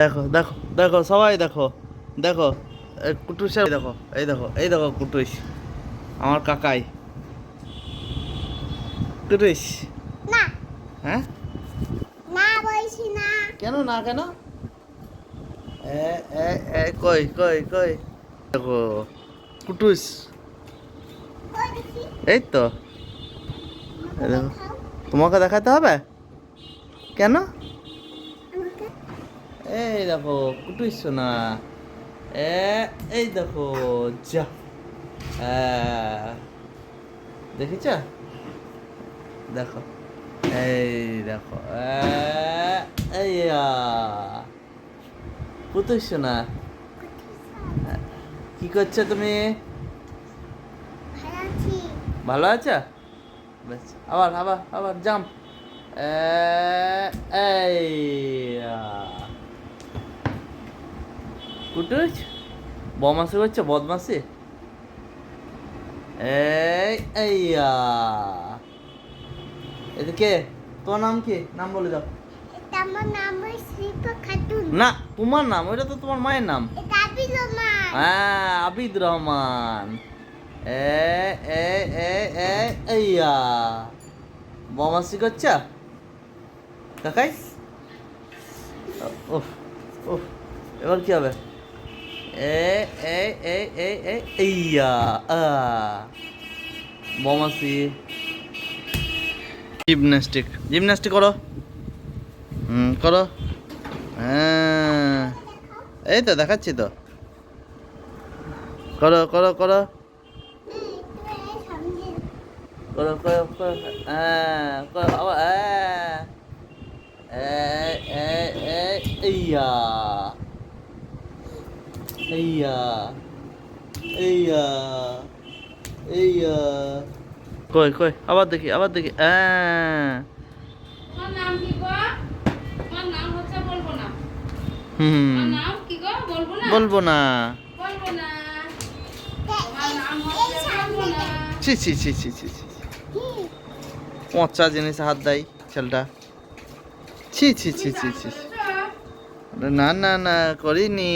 দেখো দেখো দেখো সবাই দেখো দেখো এই কুটুসের দেখো এই দেখো এই দেখো কুটুস আমার কাকাই। কুটুস না। হ্যাঁ? না বলছি না। কেন না কেন? এ এ এ কই কই কই? দেখো কুটুস এই তো। তোমাকে দেখাতে হবে? কেন? এই দেখো কুটুস না? এ এই দেখো যা। দেখেছ? দেখো এই দেখো এই না? কি করছ তুমি? ভালো আছি। ভালো আছো? বেশ আবার আবার আবার জাম্প। এই কুটুস বদমাসি করছ বদমাসি? এই এইয়া এদিকে তোমার নাম কি? নাম বলে দাও। না তোমার নাম ওইটা তো তোমার মায়ের নাম। হ্যাঁ আবিদ রহমান। এ এ এ এ এইয়া বমাসি করছা? কাকাই? উফ উফ এবার কি হবে? এ এ এ এ এ এইয়া আ জিমন্যাস্টিক জিমন্যাস্টিক করো হুম করো হ্যাঁ এই তো দেখাচ্ছি তো করো করো করো করো করো করো হ্যাঁ করো আবার হ্যাঁ এ ইয়া ইয়া ইয়া ইয়া কই কই আবার দেখি আবার দেখি তোমার নাম কি গো তোমার নাম হচ্ছে বলব না হুম তোমার নাম কি গো বলব না বলব না বলব না তোমার নাম হচ্ছে বলব না ছি ছি ছি ছি ছি ছি পচা জিনিস হাত দেয় ছেলেটা ছি ছি ছি ছি ছি ছি। না না না করিনি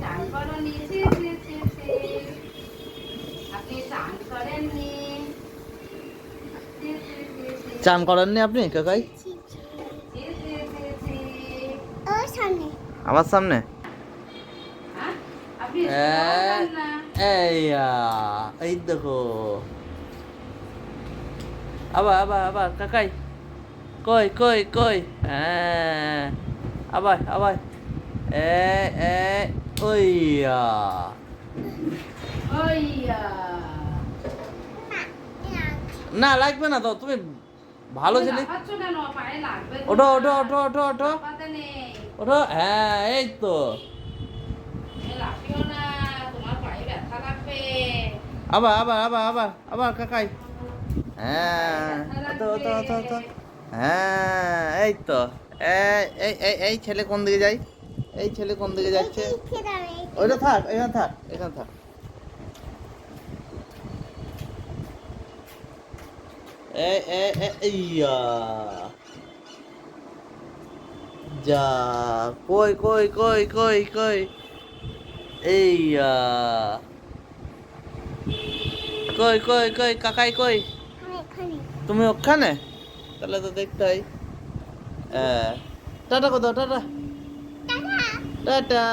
চান করনি আপনি করেননি। চান করেননি আপনি কাকাই। আমার সামনে? হ্যাঁ? এই দেখো। আবার আবার আবার কাকাই। কই কই কই? হ্যাঁ। আবার আবার। এ এ ওইয়া। ওইয়া। না লাগবে না তো তুমি ভালো ছেলে। ওঠো ওঠো ওঠো ওঠো ওঠো। ওঠো হ্যাঁ এই তো। আবার আবার আবার আবার আবার কাকাই। হ্যাঁ হ্যাঁ এই তো। এই এই ছেলে কোন দিকে যাই এই ছেলে কোন দিকে যাচ্ছে? ওইটা থাক এখানে থাক এখানে থাক। যা কই কই কই কই কই? এইয়া। কই কই কই কাকাই কই? তুমি ওখানে? তাহলে তো দেখতে হ্যাঁ। টাটা কোথাও টাটা। টাটা।